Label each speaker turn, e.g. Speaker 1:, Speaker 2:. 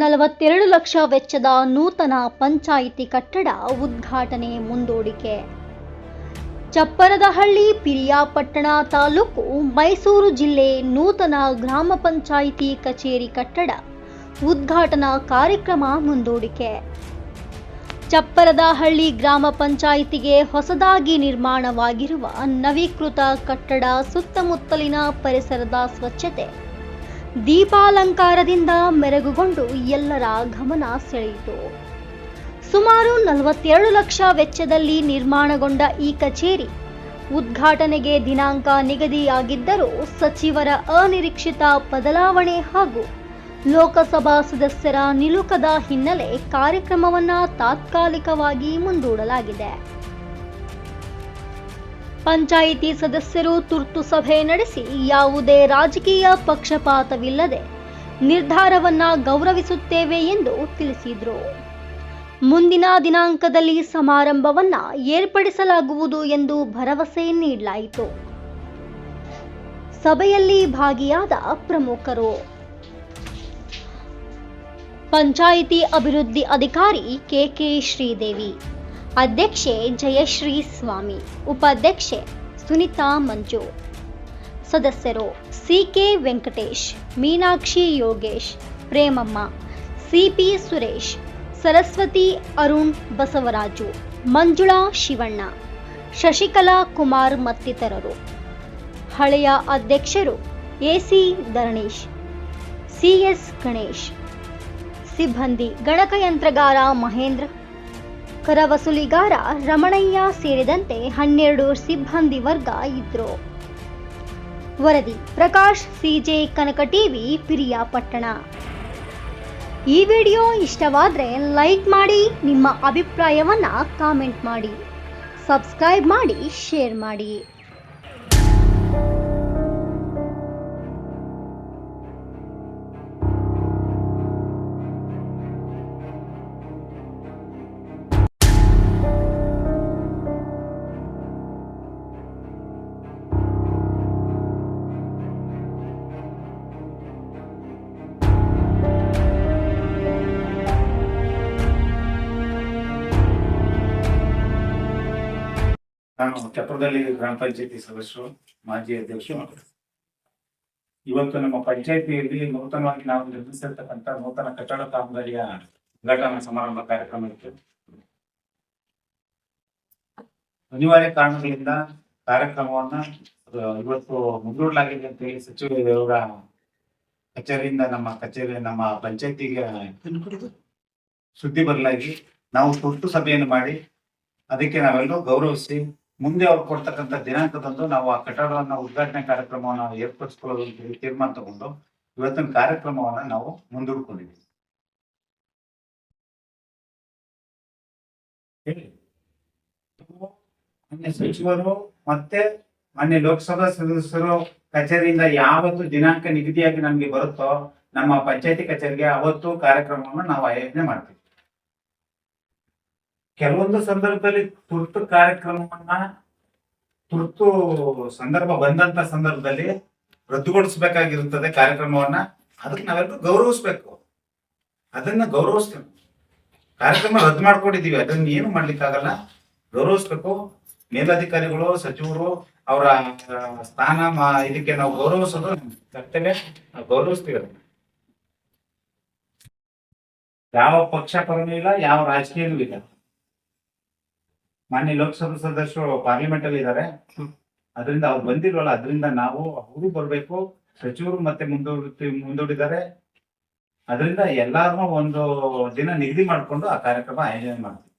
Speaker 1: ನಲವತ್ತೆರಡು ಲಕ್ಷ ವೆಚ್ಚದ ನೂತನ ಪಂಚಾಯಿತಿ ಕಟ್ಟಡ ಉದ್ಘಾಟನೆ ಮುಂದೂಡಿಕೆ. ಚಪ್ಪರದಹಳ್ಳಿ, ಪಿರಿಯಾಪಟ್ಟಣ ತಾಲೂಕು, ಮೈಸೂರು ಜಿಲ್ಲೆ ನೂತನ ಗ್ರಾಮ ಪಂಚಾಯಿತಿ ಕಚೇರಿ ಕಟ್ಟಡ ಉದ್ಘಾಟನಾ ಕಾರ್ಯಕ್ರಮ ಮುಂದೂಡಿಕೆ. ಚಪ್ಪರದಹಳ್ಳಿ ಗ್ರಾಮ ಪಂಚಾಯಿತಿಗೆ ಹೊಸದಾಗಿ ನಿರ್ಮಾಣವಾಗಿರುವ ನವೀಕೃತ ಕಟ್ಟಡ ಸುತ್ತಮುತ್ತಲಿನ ಪರಿಸರದ ಸ್ವಚ್ಛತೆ ದೀಪಾಲಂಕಾರದಿಂದ ಮೆರಗುಗೊಂಡು ಎಲ್ಲರ ಗಮನ ಸೆಳೆಯಿತು. ಸುಮಾರು ನಲವತ್ತೆರಡು ಲಕ್ಷ ವೆಚ್ಚದಲ್ಲಿ ನಿರ್ಮಾಣಗೊಂಡ ಈ ಕಚೇರಿ ಉದ್ಘಾಟನೆಗೆ ದಿನಾಂಕ ನಿಗದಿಯಾಗಿದ್ದರೂ ಸಚಿವರ ಅನಿರೀಕ್ಷಿತ ಬದಲಾವಣೆ ಹಾಗೂ ಲೋಕಸಭಾ ಸದಸ್ಯರ ನಿಲುಕದ ಹಿನ್ನೆಲೆ ಕಾರ್ಯಕ್ರಮವನ್ನು ತಾತ್ಕಾಲಿಕವಾಗಿ ಮುಂದೂಡಲಾಗಿದೆ. ಪಂಚಾಯಿತಿ ಸದಸ್ಯರು ತುರ್ತು ಸಭೆ ನಡೆಸಿ ಯಾವುದೇ ರಾಜಕೀಯ ಪಕ್ಷಪಾತವಿಲ್ಲದೆ ನಿರ್ಧಾರವನ್ನ ಗೌರವಿಸುತ್ತೇವೆ ಎಂದು ತಿಳಿಸಿದರು. ಮುಂದಿನ ದಿನಾಂಕದಲ್ಲಿ ಸಮಾರಂಭವನ್ನ ಏರ್ಪಡಿಸಲಾಗುವುದು ಎಂದು ಭರವಸೆ ನೀಡಲಾಯಿತು. ಸಭೆಯಲ್ಲಿ ಭಾಗಿಯಾದ ಪ್ರಮುಖರು. ಪಂಚಾಯಿತಿ ಅಭಿವೃದ್ಧಿ ಅಧಿಕಾರಿ ಕೆಕೆ ಶ್ರೀದೇವಿ. ಅಧ್ಯಕ್ಷೆ ಜಯಶ್ರೀ ಸ್ವಾಮಿ, ಉಪಾಧ್ಯಕ್ಷೆ ಸುನಿತಾ ಮಂಜು. ಸದಸ್ಯರು C K Venkatesh, Meenakshi Yogesh, Premamma C P Suresh, Saraswati Arun Basavaraju, Manjula Shivanna, Shashikala Kumar ಮತ್ತಿತರರು. ಹಳೆಯ ಅಧ್ಯಕ್ಷರು ಎಸಿ ಧರಣೀಶ್, ಸಿಎಸ್ ಗಣೇಶ್. ಸಿಬ್ಬಂದಿ ಗಣಕಯಂತ್ರಗಾರ ಮಹೇಂದ್ರ ಕರ ವಸೂಲಿಗಾರ ರಮಣಯ್ಯ ಸೇರಿದಂತೆ ಹನ್ನೆರಡು ಸಿಬ್ಬಂದಿ ವರ್ಗ ಇದ್ರು. ವರದಿ, ಪ್ರಕಾಶ್ ಸಿಜೆ ಕನಕ ಟಿವಿ ಪಿರಿಯಾಪಟ್ಟಣ ಈ ವಿಡಿಯೋ ಇಷ್ಟವಾದರೆ ಲೈಕ್ ಮಾಡಿ, ನಿಮ್ಮ ಅಭಿಪ್ರಾಯವನ್ನು ಕಾಮೆಂಟ್ ಮಾಡಿ. ಸಬ್ಸ್ಕ್ರೈಬ್ ಮಾಡಿ, ಶೇರ್ ಮಾಡಿ.
Speaker 2: ನಾನು ಚಪ್ರದಲ್ಲಿ ಗ್ರಾಮ ಪಂಚಾಯತಿ ಸದಸ್ಯರು, ಮಾಜಿ ಅಧ್ಯಕ್ಷರು. ಇವತ್ತು ನಮ್ಮ ಪಂಚಾಯತಿಯಲ್ಲಿ ನೂತನವಾಗಿ ನಾವು ನಿರ್ಮಿಸಿರ್ತಕ್ಕಂಥ ನೂತನ ಕಟ್ಟಡ ಕಾಮಗಾರಿಯ ಉದ್ಘಾಟನಾ ಸಮಾರಂಭ ಕಾರ್ಯಕ್ರಮ ಇತ್ತು ಅನಿವಾರ್ಯ ಕಾರಣಗಳಿಂದ ಕಾರ್ಯಕ್ರಮವನ್ನ ಇವತ್ತು ಮುಂದೂಡಲಾಗಿದೆ ಅಂತ ಹೇಳಿ ಸಚಿವರ ಕಚೇರಿಯಿಂದ ನಮ್ಮ ಕಚೇರಿ, ನಮ್ಮ ಪಂಚಾಯತಿಗೆ ಸುದ್ದಿ ಬರಲಾಗಿ ನಾವು ತುರ್ತು ಸಭೆಯನ್ನು ಮಾಡಿ, ಅದಕ್ಕೆ ನಾವೆಲ್ಲರೂ ಗೌರವಿಸಿ ಮುಂದೆ ಅವ್ರು ಕೊಡ್ತಕ್ಕಂಥ ದಿನಾಂಕದಂದು ನಾವು ಆ ಕಟ್ಟಡವನ್ನ ಉದ್ಘಾಟನೆ ಕಾರ್ಯಕ್ರಮವನ್ನು ಏರ್ಪಡಿಸ್ಕೊಳ್ಳೋದು ಅಂತ ತೀರ್ಮಾನ ತಗೊಂಡು ಇವತ್ತಿನ ಕಾರ್ಯಕ್ರಮವನ್ನ ನಾವು ಮುಂದೂಡ್ಕೊಂಡಿದ್ದೀವಿ. ಮಾನ್ಯ ಸಚಿವರು ಮತ್ತೆ ಮಾನ್ಯ ಲೋಕಸಭಾ ಸದಸ್ಯರು ಕಚೇರಿಯಿಂದ ಯಾವತ್ತು ದಿನಾಂಕ ನಿಗದಿಯಾಗಿ ನಮ್ಗೆ ಬರುತ್ತೋ ನಮ್ಮ ಪಂಚಾಯತಿ ಕಚೇರಿಗೆ ಅವತ್ತು ಕಾರ್ಯಕ್ರಮವನ್ನು ನಾವು ಆಯೋಜನೆ ಮಾಡ್ತೀವಿ ಕೆಲವೊಂದು ಸಂದರ್ಭದಲ್ಲಿ ತುರ್ತು ಕಾರ್ಯಕ್ರಮವನ್ನ, ತುರ್ತು ಸಂದರ್ಭ ಬಂದಂತ ಸಂದರ್ಭದಲ್ಲಿ ರದ್ದುಗೊಳಿಸಬೇಕಾಗಿರುತ್ತದೆ ಕಾರ್ಯಕ್ರಮವನ್ನ. ಅದಕ್ಕೆ ನಾವೆಲ್ಲರೂ ಗೌರವಿಸ್ಬೇಕು. ಅದನ್ನ ಗೌರವಿಸ್ತೇವೆ. ಕಾರ್ಯಕ್ರಮ ರದ್ದು ಮಾಡ್ಕೊಂಡಿದೀವಿ ಅದನ್ನ ಏನು ಮಾಡ್ಲಿಕ್ಕಾಗಲ್ಲ. ಗೌರವಿಸ್ಬೇಕು. ಮೇಲಧಿಕಾರಿಗಳು, ಸಚಿವರು ಅವರ ಸ್ಥಾನ ಇದಕ್ಕೆ ನಾವು ಗೌರವಿಸೋದು ಕರ್ತವ್ಯ. ಗೌರವಿಸ್ತೀವಿ. ಯಾವ ಪಕ್ಷ ಪರನೂ ಇಲ್ಲ, ಯಾವ ರಾಜಕೀಯನೂ ಇಲ್ಲ. ಮಾನ್ಯ ಲೋಕಸಭಾ ಸದಸ್ಯರು ಪಾರ್ಲಿಮೆಂಟ್ ಅಲ್ಲಿ ಇದ್ದಾರೆ ಅದರಿಂದ ಅವ್ರು ಬಂದಿಲ್ವಲ್ಲ ಅದರಿಂದ ನಾವು ಅವರು ಬರ್ಬೇಕು ಸಚಿವರು ಮತ್ತೆ ಮುಂದೂಡಿ ಮುಂದೂಡಿದ್ದಾರೆ. ಅದರಿಂದ ಎಲ್ಲಾರನ್ನೂ ಒಂದು ದಿನ ನಿಗದಿ ಮಾಡ್ಕೊಂಡು ಆ ಕಾರ್ಯಕ್ರಮ ಆಯೋಜನೆ ಮಾಡ್ತೀವಿ.